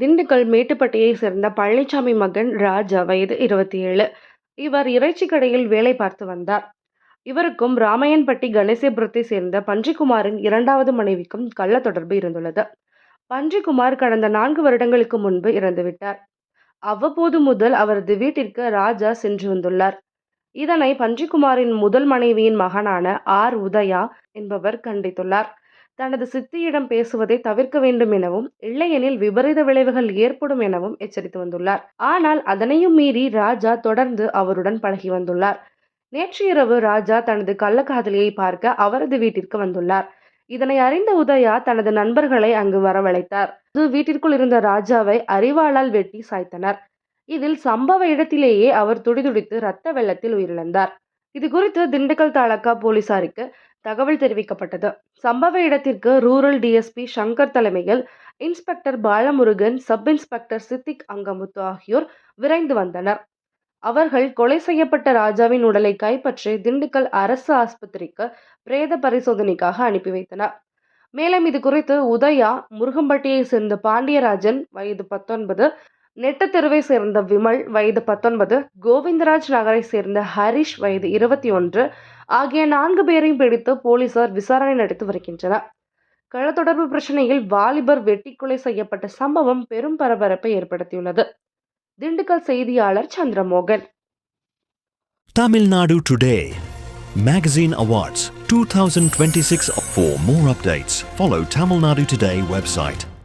திண்டுக்கல் மேட்டுப்பட்டியை சேர்ந்த பழனிசாமி மகன் ராஜா வயது இருபத்தி ஏழு இவர் இறைச்சி கடையில் வேலை பார்த்து வந்தார். இவருக்கும் ராமையன்பட்டி கணேசபுரத்தை சேர்ந்த பன்றிக்குமாரின் இரண்டாவது மனைவிக்கும் கள்ள தொடர்பு இருந்துள்ளது. பன்றிக்குமார் கடந்த நான்கு வருடங்களுக்கு முன்பு இறந்துவிட்டார். அவ்வப்போது முதல் அவரது வீட்டிற்கு ராஜா சென்று வந்துள்ளார். இதனை பஞ்சிகுமாரின் முதல் மனைவியின் மகனான ஆர் உதயா என்பவர் கண்டித்துள்ளார். தனது சித்தியிடம் பேசுவதை தவிர்க்க வேண்டும் எனவும் இல்லையெனில் விபரீத விளைவுகள் ஏற்படும் எனவும் எச்சரித்து வந்துள்ளார். ஆனால் அதனையும் மீறி ராஜா தொடர்ந்து அவருடன் பழகி வந்துள்ளார். நேற்று இரவு ராஜா தனது கள்ளக்காதலியை பார்க்க அவரது வீட்டிற்கு வந்துள்ளார். இதனை அறிந்த உதயா தனது நண்பர்களை அங்கு வரவழைத்தார். அது வீட்டிற்குள் இருந்த ராஜாவை அறிவாளால் வெட்டி சாய்த்தனர். இதில் சம்பவ இடத்திலேயே அவர் துடிதுடித்து ரத்த வெள்ளத்தில் உயிரிழந்தார். இது குறித்து திண்டுக்கல் தாலுகா போலீசாருக்கு தகவல் தெரிவிக்கப்பட்டது. சம்பவ இடத்திற்கு ரூரல் டிஎஸ்பி சங்கர் தலைமையில் inspector Balamurugan sub inspector Siddique Angamuthu ஆகியோர் விரைந்து வந்தனர். அவர்கள் கொலை செய்யப்பட்ட ராஜாவின் உடலை கைப்பற்றி திண்டுக்கல் அரசு ஆஸ்பத்திரிக்கு பிரேத பரிசோதனைக்காக அனுப்பி வைத்தனர். மேலும் இது குறித்து உதயா முருகம்பட்டியை சேர்ந்த பாண்டியராஜன் வயது பத்தொன்பது நெட்டத்தெருவை சேர்ந்த விமல் வயது பத்தொன்பது கோவிந்தராஜ் நகரை சேர்ந்த ஹரிஷ் வயது இருபத்தி ஒன்று ஆகிய நான்கு பேரையும் பிடித்து போலீசார் விசாரணை நடத்தி வருகின்றனர். களத்தொடர்பு பிரச்சனையில் வாலிபர் வெட்டி கொலை செய்யப்பட்ட சம்பவம் பெரும் பரபரப்பை ஏற்படுத்தியுள்ளது. திண்டுக்கல் செய்தியாளர் Chandramohan. Tamil Nadu Today Magazine Awards 2026 For more updates, follow Tamil Nadu Today website.